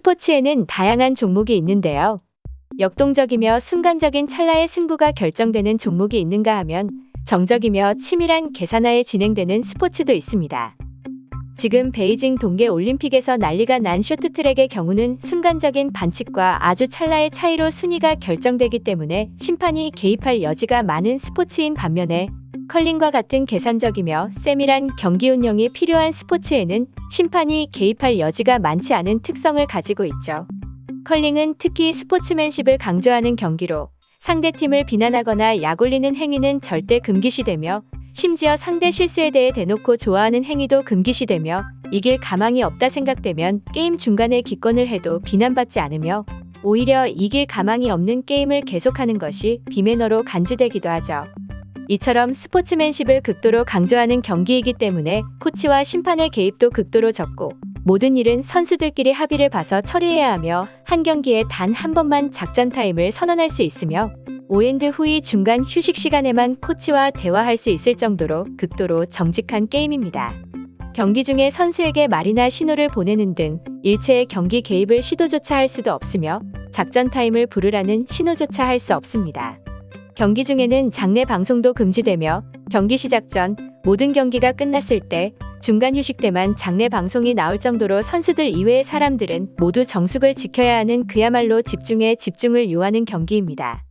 스포츠에는 다양한 종목이 있는데요. 역동적이며 순간적인 찰나의 승부가 결정되는 종목이 있는가 하면 정적이며 치밀한 계산하에 진행되는 스포츠도 있습니다. 지금 베이징 동계 올림픽에서 난리가 난 쇼트트랙의 경우는 순간적인 반칙과 아주 찰나의 차이로 순위가 결정되기 때문에 심판이 개입할 여지가 많은 스포츠인 반면에 컬링과 같은 계산적이며 세밀한 경기 운영이 필요한 스포츠에는 심판이 개입할 여지가 많지 않은 특성을 가지고 있죠. 컬링은 특히 스포츠맨십을 강조하는 경기로 상대팀을 비난하거나 약올리는 행위는 절대 금기시되며 심지어 상대 실수에 대해 대놓고 좋아하는 행위도 금기시되며 이길 가망이 없다 생각되면 게임 중간에 기권을 해도 비난받지 않으며 오히려 이길 가망이 없는 게임을 계속하는 것이 비매너로 간주되기도 하죠. 이처럼 스포츠맨십을 극도로 강조하는 경기이기 때문에 코치와 심판의 개입도 극도로 적고 모든 일은 선수들끼리 합의를 봐서 처리해야 하며 한 경기에 단 한 번만 작전 타임을 선언할 수 있으며 5엔드 후이 중간 휴식 시간에만 코치와 대화할 수 있을 정도로 극도로 정직한 게임입니다. 경기 중에 선수에게 말이나 신호를 보내는 등 일체의 경기 개입을 시도조차 할 수도 없으며 작전 타임을 부르라는 신호조차 할 수 없습니다. 경기 중에는 장내 방송도 금지되며 경기 시작 전 모든 경기가 끝났을 때 중간 휴식 때만 장내 방송이 나올 정도로 선수들 이외의 사람들은 모두 정숙을 지켜야 하는 그야말로 집중에 집중을 요하는 경기입니다.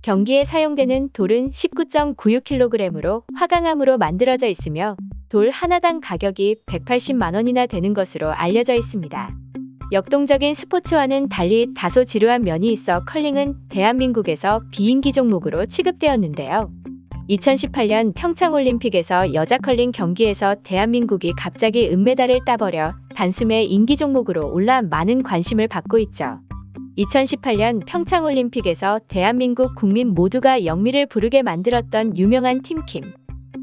경기에 사용되는 돌은 19.96kg으로 화강암으로 만들어져 있으며 돌 하나당 가격이 180만 원이나 되는 것으로 알려져 있습니다. 역동적인 스포츠와는 달리 다소 지루한 면이 있어 컬링은 대한민국에서 비인기 종목으로 취급되었는데요. 2018년 평창올림픽에서 여자 컬링 경기에서 대한민국이 갑자기 은메달을 따버려 단숨에 인기 종목으로 올라 많은 관심을 받고 있죠. 2018년 평창올림픽에서 대한민국 국민 모두가 영미를 부르게 만들었던 유명한 팀킴.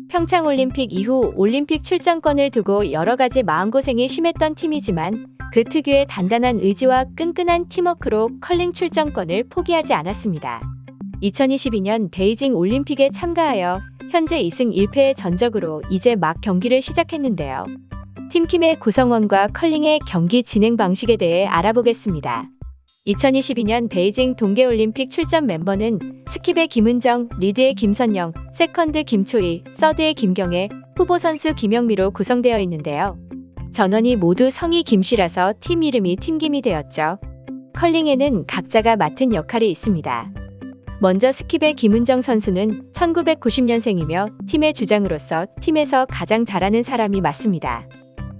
평창올림픽 이후 올림픽 출전권을 두고 여러 가지 마음고생이 심했던 팀이지만 그 특유의 단단한 의지와 끈끈한 팀워크로 컬링 출전권을 포기하지 않았습니다. 2022년 베이징 올림픽에 참가하여 현재 2승 1패의 전적으로 이제 막 경기를 시작했는데요. 팀킴의 구성원과 컬링의 경기 진행 방식에 대해 알아보겠습니다. 2022년 베이징 동계올림픽 출전 멤버는 스킵의 김은정, 리드의 김선영, 세컨드 김초희, 서드의 김경애, 후보 선수 김영미로 구성되어 있는데요. 전원이 모두 성이 김씨라서 팀 이름이 팀김이 되었죠. 컬링에는 각자가 맡은 역할이 있습니다. 먼저 스킵의 김은정 선수는 1990년생이며 팀의 주장으로서 팀에서 가장 잘하는 사람이 맞습니다.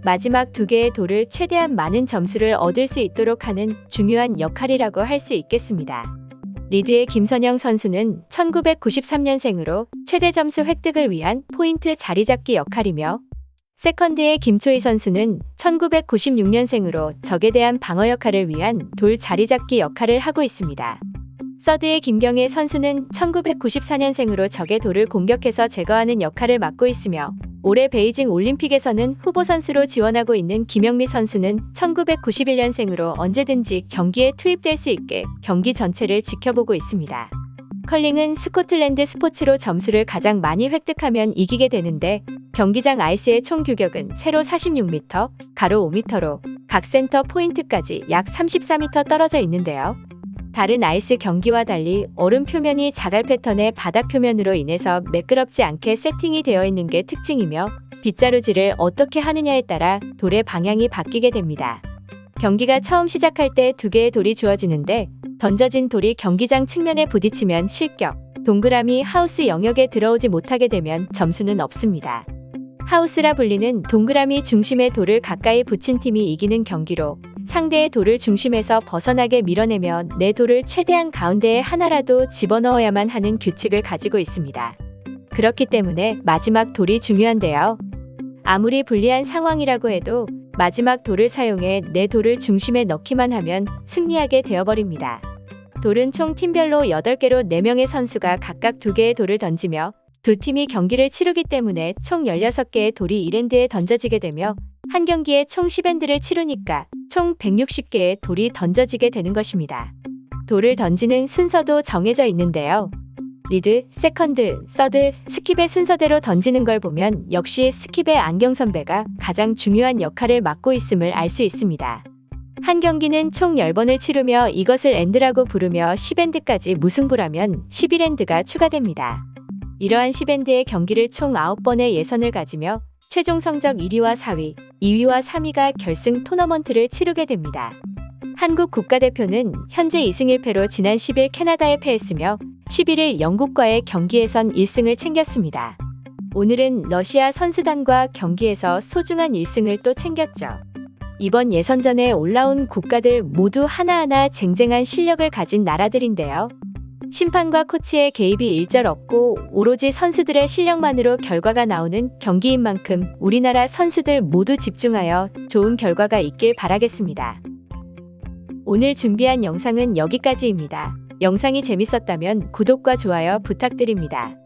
마지막 두 개의 돌을 최대한 많은 점수를 얻을 수 있도록 하는 중요한 역할이라고 할 수 있겠습니다. 리드의 김선영 선수는 1993년생으로 최대 점수 획득을 위한 포인트 자리 잡기 역할이며 세컨드의 김초희 선수는 1996년생으로 적에 대한 방어 역할을 위한 돌 자리 잡기 역할을 하고 있습니다. 서드의 김경애 선수는 1994년생으로 적의 돌을 공격해서 제거하는 역할을 맡고 있으며 올해 베이징 올림픽에서는 후보 선수로 지원하고 있는 김영미 선수는 1991년생으로 언제든지 경기에 투입될 수 있게 경기 전체를 지켜보고 있습니다. 컬링은 스코틀랜드 스포츠로 점수를 가장 많이 획득하면 이기게 되는데 경기장 아이스의 총 규격은 세로 46m, 가로 5m로 각 센터 포인트까지 약 34m 떨어져 있는데요. 다른 아이스 경기와 달리 얼음 표면이 자갈 패턴의 바닥 표면으로 인해서 매끄럽지 않게 세팅이 되어 있는 게 특징이며 빗자루질을 어떻게 하느냐에 따라 돌의 방향이 바뀌게 됩니다. 경기가 처음 시작할 때 두 개의 돌이 주어지는데 던져진 돌이 경기장 측면에 부딪히면 실격, 동그라미 하우스 영역에 들어오지 못하게 되면 점수는 없습니다. 하우스라 불리는 동그라미 중심의 돌을 가까이 붙인 팀이 이기는 경기로 상대의 돌을 중심에서 벗어나게 밀어내며 내 돌을 최대한 가운데에 하나라도 집어넣어야만 하는 규칙을 가지고 있습니다. 그렇기 때문에 마지막 돌이 중요한데요. 아무리 불리한 상황이라고 해도 마지막 돌을 사용해 내 돌을 중심에 넣기만 하면 승리하게 되어버립니다. 돌은 총 팀별로 8개로 4명의 선수가 각각 2개의 돌을 던지며 두 팀이 경기를 치르기 때문에 총 16개의 돌이 1엔드에 던져지게 되며 한 경기에 총 10엔드를 치르니까 총 160개의 돌이 던져지게 되는 것입니다. 돌을 던지는 순서도 정해져 있는데요. 리드, 세컨드, 서드, 스킵의 순서대로 던지는 걸 보면 역시 스킵의 안경 선배가 가장 중요한 역할을 맡고 있음을 알 수 있습니다. 한 경기는 총 10번을 치르며 이것을 엔드라고 부르며 10엔드까지 무승부라면 11엔드가 추가됩니다. 이러한 10엔드의 경기를 총 9번의 예선을 가지며 최종 성적 1위와 4위, 2위와 3위가 결승 토너먼트를 치르게 됩니다. 한국 국가대표는 현재 2승 1패로 지난 10일 캐나다에 패했으며 11일 영국과의 경기에선 1승을 챙겼습니다. 오늘은 러시아 선수단과 경기에서 소중한 1승을 또 챙겼죠. 이번 예선전에 올라온 국가들 모두 하나하나 쟁쟁한 실력을 가진 나라들인데요. 심판과 코치의 개입이 일절 없고 오로지 선수들의 실력만으로 결과가 나오는 경기인 만큼 우리나라 선수들 모두 집중하여 좋은 결과가 있길 바라겠습니다. 오늘 준비한 영상은 여기까지입니다. 영상이 재밌었다면 구독과 좋아요 부탁드립니다.